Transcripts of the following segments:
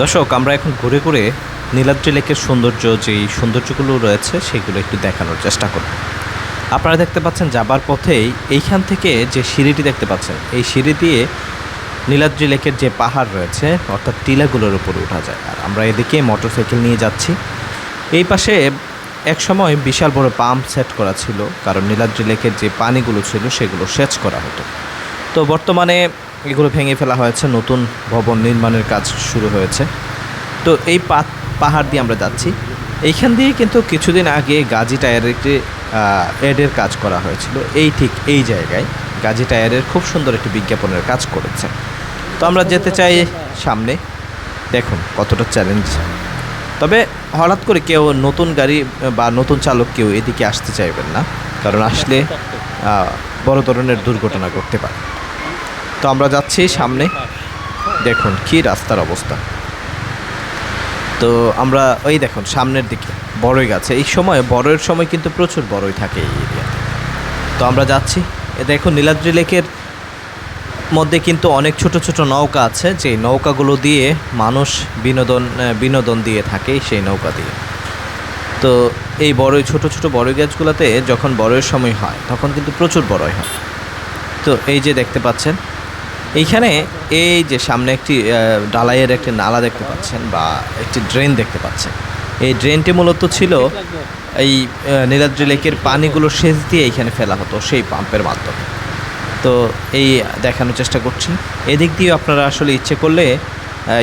দর্শক, আমরা এখন ঘুরে ঘুরে নীলাদ্রি লেকের সৌন্দর্য, যেই সৌন্দর্যগুলো রয়েছে, সেগুলো একটু দেখানোর চেষ্টা করব। আপনারা দেখতে পাচ্ছেন, যাবার পথেই এইখান থেকে যে সিঁড়িটি দেখতে পাচ্ছেন, এই সিঁড়ি দিয়ে নীলাদ্রি লেকের যে পাহাড় রয়েছে, অর্থাৎ টিলাগুলোর উপরে ওঠা যায়। আর আমরা এদিকে মোটরসাইকেল নিয়ে যাচ্ছি। এই পাশে এক সময় বিশাল বড় পাম্প সেট করা ছিল, কারণ নীলাদ্রি লেকের যে পানিগুলো ছিল, সেগুলো সেচ করা হতো। তো বর্তমানে এগুলো ভেঙে ফেলা হয়েছে, নতুন ভবন নির্মাণের কাজ শুরু হয়েছে। তো এই পাহাড় দিয়ে আমরা যাচ্ছি। এইখান দিয়ে কিন্তু কিছুদিন আগে গাজী টায়ারের একটি অ্যাডের কাজ করা হয়েছিল। এই ঠিক এই জায়গায় গাজী টায়ারের খুব সুন্দর একটি বিজ্ঞাপনের কাজ করেছে। তো আমরা যেতে চাই সামনে। দেখুন কতটা চ্যালেঞ্জ। তবে হঠাৎ করে কেউ নতুন গাড়ি বা নতুন চালক কেউ এদিকে আসতে চাইবেন না। কারণ আসলে বড় ধরনের দুর্ঘটনা করতে পারে। তো আমরা যাচ্ছি সামনে। দেখুন কি রাস্তার অবস্থা। তো আমরা ওই দেখুন সামনের দিকে বড়ই গাছে। এই সময়, বড়ের সময় কিন্তু প্রচুর বড়ই থাকে এই এরিয়াতে। তো আমরা যাচ্ছি। এ দেখুন নীলাদ্রি লেকের মধ্যে কিন্তু অনেক ছোট ছোট নৌকা আছে। যে নৌকাগুলো দিয়ে মানুষ বিনোদন বিনোদন দিয়ে থাকে সেই নৌকা দিয়ে। তো এই বড়ই, ছোট ছোট বড়ই গাছগুলোতে যখন বড়ের সময় হয়, তখন কিন্তু প্রচুর বড়ই হয়। তো এই যে দেখতে পাচ্ছেন এইখানে এই যে সামনে একটি ডালাইয়ের একটি নালা দেখতে পাচ্ছেন বা একটি ড্রেন দেখতে পাচ্ছেন। এই ড্রেনটি মূলত ছিল এই নীলাদ্রি লেকের পানিগুলো সেচ দিয়ে এইখানে ফেলা হতো সেই পাম্পের মাধ্যমে। তো এই দেখানোর চেষ্টা করছি। এদিক দিয়ে আপনারা আসলে ইচ্ছে করলে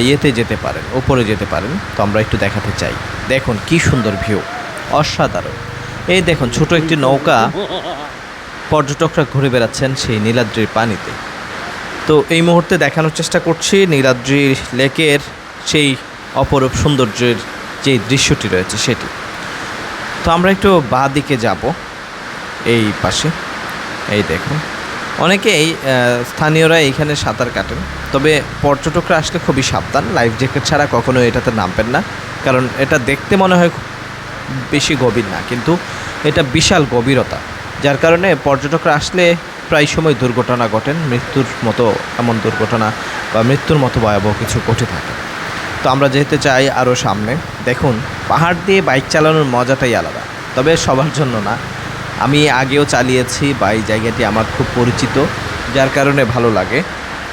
ইয়েতে যেতে পারেন ওপরে যেতে পারেন। তো আমরা একটু দেখাতে চাই। দেখুন কি সুন্দর ভিউ, অসাধারণ। এই দেখুন ছোট একটি নৌকা পর্যটকরা ঘুরে বেড়াচ্ছেন সেই নীলাদ্রির পানিতে। তো এই মুহূর্তে দেখানোর চেষ্টা করছি নীলাদ্রি লেকের সেই অপরূপ সৌন্দর্যের যে দৃশ্যটি রয়েছে সেটি। তো আমরা একটু বাঁ দিকে যাব এই পাশে। এই দেখুন। অনেকেই স্থানীয়রা এইখানে সাঁতার কাটেন। তবে পর্যটকরা আসলে খুবই সাবধান। লাইফ জ্যাকেট ছাড়া কখনো এটাতে নামবেন না। কারণ এটা দেখতে মনে হয় বেশি গভীর না। কিন্তু এটা বিশাল গভীরতা। যার কারণে পর্যটকরা আসলে প্রায় সময় দুর্ঘটনা ঘটেন, মৃত্যুর মতো এমন দুর্ঘটনা বা মৃত্যুর মতো ভয়াবহ কিছু ঘটে থাকে। তো আমরা যেতে চাই আরও সামনে। দেখুন, পাহাড় দিয়ে বাইক চালানোর মজাটাই আলাদা। তবে সবার জন্য না। আমি আগেও চালিয়েছি বা এই জায়গাটি আমার খুব পরিচিত, যার কারণে ভালো লাগে।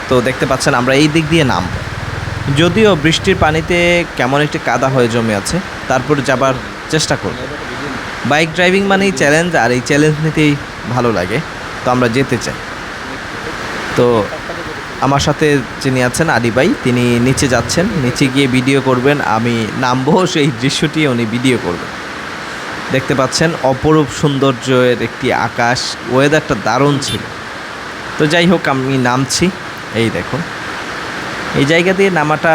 তো দেখতে পাচ্ছেন, আমরা এই দিক দিয়ে নামব। যদিও বৃষ্টির পানিতে কেমন একটি কাদা হয়ে জমে আছে, তারপর যাবার চেষ্টা করব। বাইক ড্রাইভিং মানেই চ্যালেঞ্জ আর এই চ্যালেঞ্জ নিতেই ভালো লাগে। তো আমরা যেতে চাই। তো আমার সাথে যিনি আছেন আদি ভাই, তিনি নিচে যাচ্ছেন, নিচে গিয়ে ভিডিও করবেন, আমি নামবো সেই দৃশ্যটি, উনি ভিডিও করবেন। দেখতে পাচ্ছেন অপরূপ সৌন্দর্যের একটি আকাশ ওয়েদারটা দারুণ ছিল। তো যাই হোক, আমি নামছি, এই দেখুন। এই জায়গা দিয়ে নামাটা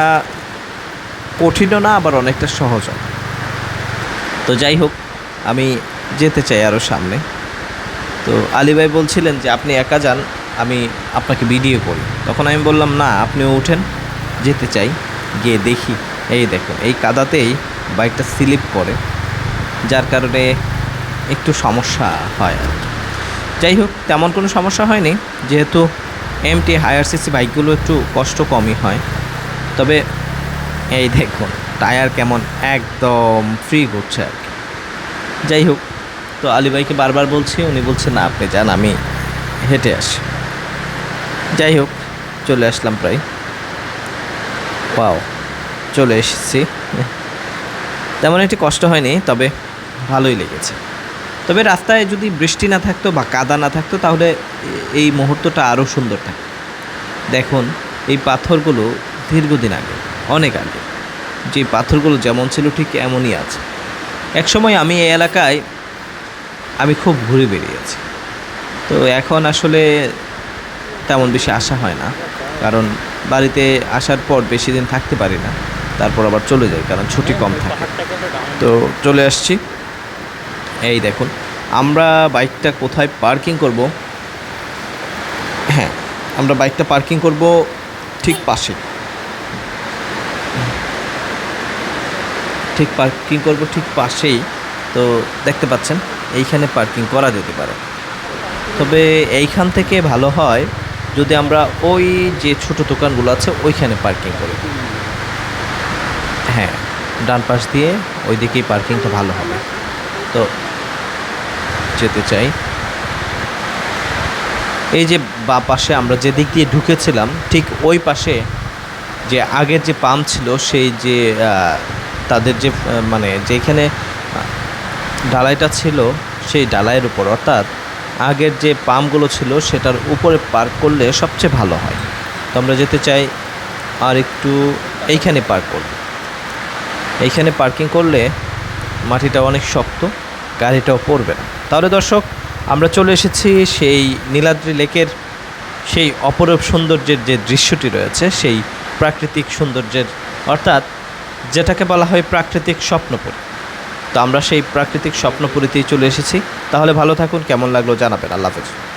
কঠিনও না, আবার অনেকটা সহজও। তো যাই হোক, আমি যেতে চাই আরও সামনে। তো আলী ভাই বলছিলেন যে, আপনি একা যান, আমি আপনাকে ভিডিও করি। তখন আমি বললাম, না, আপনিও উঠেন, যেতে চাই, গিয়ে দেখি। এই দেখুন, এই কাদাতেই বাইকটা স্লিপ করে যার কারণে একটু সমস্যা হয় আর কি। যাই হোক, তেমন কোনো সমস্যা হয়নি, যেহেতু এমটি হায়ার সিসি বাইকগুলো একটু কষ্ট কমই হয়। তবে এই দেখুন, টায়ার কেমন একদম ফ্রি ঘুরছে আর কি। যাই হোক তো আলী ভাইকে বারবার বলছি, উনি বলছে, না, আপনি যান, আমি হেঁটে আসি। যাই হোক, চলে আসলাম প্রায়। পাও চলে এসেছি। তেমন একটি কষ্ট হয়নি, তবে ভালোই লেগেছে। তবে রাস্তায় যদি বৃষ্টি না থাকতো বা কাদা না থাকতো, তাহলে এই মুহূর্তটা আরও সুন্দর থাকতো। দেখুন, এই পাথরগুলো দীর্ঘদিন আগে, অনেক আগে, যে পাথরগুলো যেমন ছিল, ঠিক এমনই আছে। একসময় আমি এই এলাকায় আমি খুব ঘুরে বেরিয়েছি তো এখন আসলে তেমন বেশি আসা হয় না। কারণ বাড়িতে আসার পর বেশি দিন থাকতে পারি না। তারপর আবার চলে যাই কারণ ছুটি কম থাকে। তো চলে আসছি। এই দেখুন, আমরা বাইকটা কোথায় পার্কিং করব? হ্যাঁ আমরা বাইকটা পার্কিং করব ঠিক পাশে। ঠিক পার্কিং করব ঠিক পাশেই। তো দেখতে পাচ্ছেন এইখানে পার্কিং করা যেতে পারে। তবে এইখান থেকে ভালো হয় যদি আমরা ওই যে ছোট দোকানগুলো আছে ওইখানে পার্কিং করি। হ্যাঁ ডান পাশ দিয়ে ওই দিকেই পার্কিংটা ভালো হবে। তো যেতে চাই। এই যে বা পাশে আমরা যে দিক দিয়ে ঢুকেছিলাম ঠিক ওই পাশে যে আগের যে পাম্প ছিল সেই যে তাদের যে মানে যেখানে আহ, ডালাইটা ছিল সেই ডালাইয়ের উপর, অর্থাৎ আগের যে পাম্পগুলো ছিল সেটার উপরে পার্ক করলে সবচেয়ে ভালো হয়। তো আমরা যেতে চাই আর একটু এইখানে পার্ক করব। এইখানে পার্কিং করলে মাটিটা অনেক শক্ত, গাড়িটাও পড়বে না। তাহলে দর্শক, আমরা চলে এসেছি সেই নীলাদ্রি লেকের সেই অপরূপ সৌন্দর্যের যে দৃশ্যটি রয়েছে, সেই প্রাকৃতিক সৌন্দর্যের, অর্থাৎ যেটাকে বলা হয় প্রাকৃতিক স্বপ্নপুরী। তো আমরা সেই প্রাকৃতিক স্বপ্নপুরীতেই চলে এসেছি। তাহলে ভালো থাকুন, কেমন লাগল জানাবেন। আল্লাহ হাফেজ।